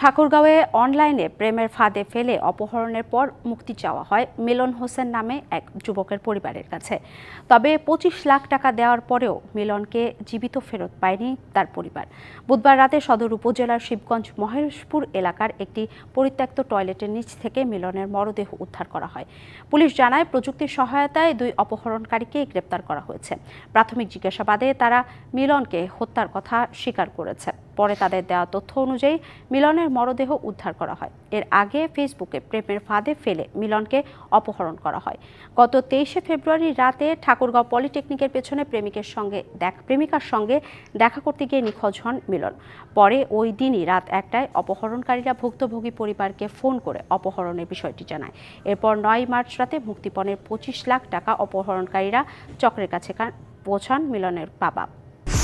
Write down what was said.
ঠাকুরগাঁওয়ে অনলাইনে প্রেমের ফাঁদে ফেলে অপহরণের পর মুক্তি চাওয়া হয় মিলন হোসেন নামে এক যুবকের পরিবারের কাছে। তবে পঁচিশ লাখ টাকা দেওয়ার পরেও মিলনকে জীবিত ফেরত পায়নি তার পরিবার। বুধবার রাতে সদর উপজেলার শিবগঞ্জ মহেশপুর এলাকার একটি পরিত্যক্ত টয়লেটের নিচ থেকে মিলনের মরদেহ উদ্ধার করা হয়। পুলিশ জানায়, প্রযুক্তির সহায়তায় দুই অপহরণকারীকে গ্রেপ্তার করা হয়েছে। প্রাথমিক জিজ্ঞাসাবাদে তারা মিলনকে হত্যার কথা স্বীকার করেছে। পরে তাদের দেওয়া তথ্য অনুযায়ী মিলনের মরদেহ উদ্ধার করা হয়। এর আগে ফেসবুকে প্রেমের ফাঁদে ফেলে মিলনকে অপহরণ করা হয়। গত তেইশে ফেব্রুয়ারি রাতে ঠাকুরগাঁও পলিটেকনিকের পেছনে প্রেমিকের সঙ্গে দেখ প্রেমিকার সঙ্গে দেখা করতে গিয়ে নিখোঁজ হন মিলন। পরে ওই দিনই রাত একটায় অপহরণকারীরা ভুক্তভোগী পরিবারকে ফোন করে অপহরণের বিষয়টি জানায়। এরপর নয় মার্চ রাতে মুক্তিপণের পঁচিশ লাখ টাকা অপহরণকারীরা চক্রের কাছে পৌঁছান মিলনের বাবা।